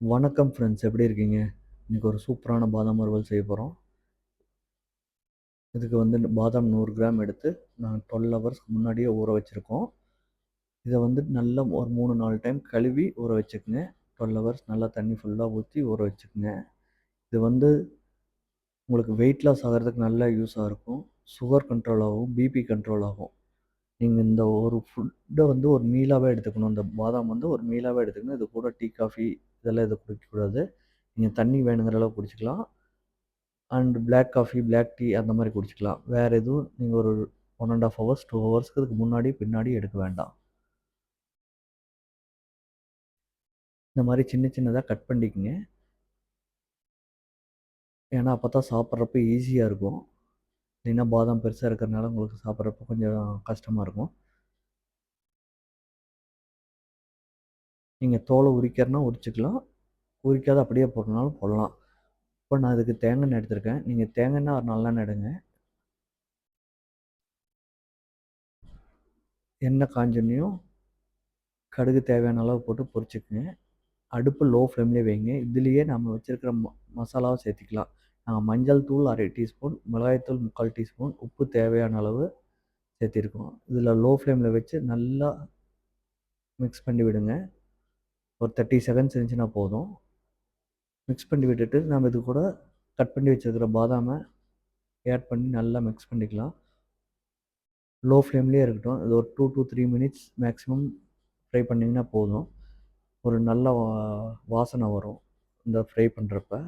வணக்கம் ஃப்ரெண்ட்ஸ் எப்படி இருக்கீங்க? இன்னைக்கு ஒரு சூப்பரான பாதாம் வறுவல் செய்ய போகிறோம் இதுக்கு வந்து பாதாம் நூறு கிராம் எடுத்து நாங்கள் டுவெல் ஹவர்ஸ்க்கு முன்னாடியே ஊற வச்சுருக்கோம் இதை வந்து நல்லா ஒரு 3, 4 டைம் கழுவி ஊற வச்சுக்கோங்க டுவெல் ஹவர்ஸ் நல்லா தண்ணி ஃபுல்லாக ஊற்றி ஊற வச்சுக்கோங்க இது வந்து உங்களுக்கு வெயிட் லாஸ் ஆகுறதுக்கு நல்லா யூஸாக இருக்கும். சுகர் கண்ட்ரோல் ஆகும், பிபி கண்ட்ரோல் ஆகும். நீங்கள் இந்த ஒரு ஃபுட்டை வந்து ஒரு மீலாகவே எடுத்துக்கணும். இந்த பாதாம் வந்து ஒரு மீலாகவே எடுத்துக்கணும். இது கூட டீ, காஃபி இதெல்லாம் எதுவும் குடிக்கக்கூடாது. நீங்கள் தண்ணி வேணுங்கிற அளவு குடிச்சிக்கலாம் and black coffee, black tea அந்த மாதிரி குடிச்சிக்கலாம் வேறு எதுவும் நீங்கள் ஒரு 1 1/2 ஹவர்ஸ், டூ ஹவர்ஸ்க்கு அதுக்கு முன்னாடி, பின்னாடி எடுக்க வேண்டாம். இந்த மாதிரி சின்ன சின்னதாக கட் பண்ணிக்கங்க. ஏன்னா, அப்போ தான் சாப்பிட்றப்ப ஈஸியாக இருக்கும். இல்லைன்னா பாதாம் பெருசாக இருக்கிறனால உங்களுக்கு சாப்பிட்றப்ப கொஞ்சம் கஷ்டமாக இருக்கும். நீங்கள் தோலை உரிக்கிறனா உரிச்சிக்கலாம் உரிக்காத அப்படியே போடணும்னாலும் போடலாம். இப்போ நான் அதுக்கு தேங்காய் எடுத்திருக்கேன். நீங்கள் தேங்காய்னா ஒரு நல்லா நடுங்க எண்ணெய் காஞ்சோன்னையும் கடுகு தேவையான அளவு போட்டு பொரிச்சுக்கங்க. அடுப்பு லோ ஃப்ளேம்லேயே வைங்க. இதுலேயே நம்ம வச்சுருக்கிற ம மசாலாவை சேர்த்துக்கலாம். நாங்கள் மஞ்சள் தூள் அரை டீஸ்பூன், மிளகாய்த்தூள் முக்கால் டீஸ்பூன், உப்பு தேவையான அளவு சேர்த்திருக்கோம். இதில் லோ ஃப்ளேமில் வச்சு நல்லா மிக்ஸ் பண்ணி விடுங்க. ஒரு 30 செகண்ட்ஸ் இருந்துச்சுன்னா போதும். மிக்ஸ் பண்ணி விட்டுட்டு நம்ம இது கூட கட் பண்ணி வச்சிருக்கிற பாதாமை ஆட் பண்ணி நல்லா மிக்ஸ் பண்ணிக்கலாம். லோ ஃப்ளேம்லேயே இருக்கட்டும். இது ஒரு two two three minutes maximum fry பண்ணிங்கன்னா போதும். ஒரு நல்ல வா வாசனை வரும். இந்த ஃப்ரை பண்ணுறப்ப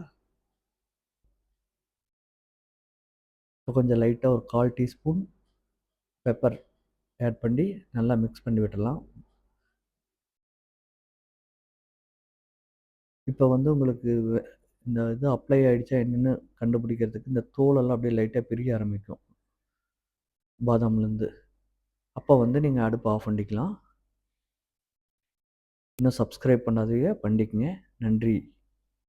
இப்போ கொஞ்சம் லைட்டாக ஒரு 1/4 டீஸ்பூன் பெப்பர் ஆட் பண்ணி நல்லா மிக்ஸ் பண்ணி விட்டுடலாம் இப்போ வந்து உங்களுக்கு இந்த இது அப்ளை ஆகிடுச்சா என்னென்னு கண்டுபிடிக்கிறதுக்கு இந்த தோலெல்லாம் அப்படியே லைட்டாக பிரிய ஆரம்பிக்கும். பாதாம்லேருந்து. அப்போ வந்து நீங்கள் அடுப்பு ஆஃப் பண்ணிக்கலாம். இன்னும் சப்ஸ்கிரைப் பண்ணாதீங்க பண்ணிக்கங்க. நன்றி.